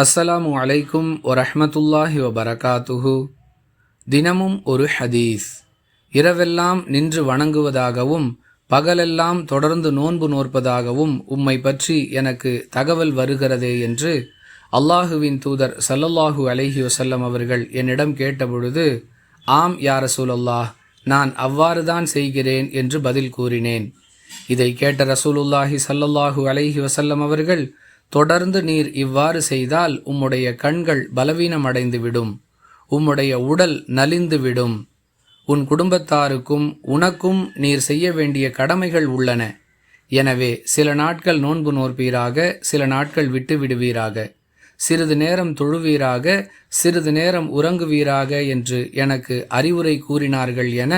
அஸ்ஸலாமு அலைக்கும் வரஹ்மத்துல்லாஹி வபரகாத்துஹு. தினமும் ஒரு ஹதீஸ். இரவெல்லாம் நின்று வணங்குவதாகவும் பகலெல்லாம் தொடர்ந்து நோன்பு நோற்பதாகவும் உம்மை பற்றி எனக்கு தகவல் வருகிறதே என்று அல்லாஹுவின் தூதர் சல்லல்லாஹு அலைஹி வசல்லம் அவர்கள் என்னிடம் கேட்டபொழுது ஆம் யா ரசூலல்லாஹ் நான் அவ்வாறுதான் செய்கிறேன் என்று பதில் கூறினேன். இதை கேட்ட ரசூலுல்லாஹி சல்லல்லாஹு அலைஹி வசல்லம் அவர்கள் தொடர்ந்து நீர் இவ்வாறு செய்தால் உம்முடைய கண்கள் பலவீனமடைந்து விடும் உம்முடைய உடல் நலிந்து விடும் உன் குடும்பத்தாருக்கும் உனக்கும் நீர் செய்ய வேண்டிய கடமைகள் உள்ளன. எனவே சில நாட்கள் நோன்பு நோற்பீராக சில நாட்கள் விட்டு விடுவீராக சிறிது நேரம் தொழுவீராக சிறிது நேரம் உறங்குவீராக என்று எனக்கு அறிவுரை கூறினார்கள் என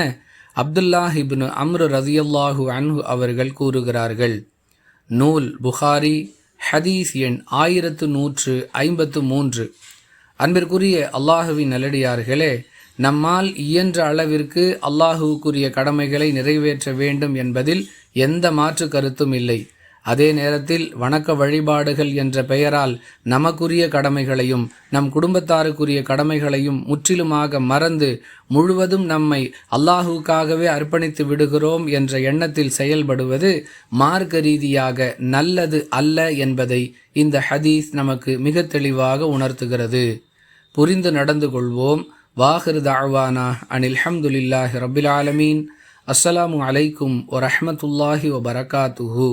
அப்துல்லாஹ் இப்னு அம்ரு ரதியுல்லாஹு அன்ஹு அவர்கள் கூறுகிறார்கள். நூல் புகாரி ஹதீஸ் எண் ஆயிரத்து நூற்று ஐம்பத்து மூன்று. அன்பிற்குரிய அல்லாஹுவின் நல்லடியார்களே நம்மால் இயன்ற அளவிற்கு அல்லாஹுவுக்குரிய கடமைகளை நிறைவேற்ற வேண்டும் என்பதில் எந்த மாற்று கருத்தும் இல்லை. அதே நேரத்தில் வணக்க வழிபாடுகள் என்ற பெயரால் நமக்குரிய கடமைகளையும் நம் குடும்பத்தாருக்குரிய கடமைகளையும் முற்றிலுமாக மறந்து முழுவதும் நம்மை அல்லாஹுக்காகவே அர்ப்பணித்து விடுகிறோம் என்ற எண்ணத்தில் செயல்படுவது மார்க்க ரீதியாக நல்லது அல்ல என்பதை இந்த ஹதீஸ் நமக்கு மிக தெளிவாக உணர்த்துகிறது. புரிந்து நடந்து கொள்வோம். வாஹிரு தாழ்வானா அனில் ஹம்துலில்லாஹி ரபில் ஆலமீன். அஸ்ஸலாமு அலைக்கும் வரஹமத்துல்லாஹி வபரகாத்துஹூ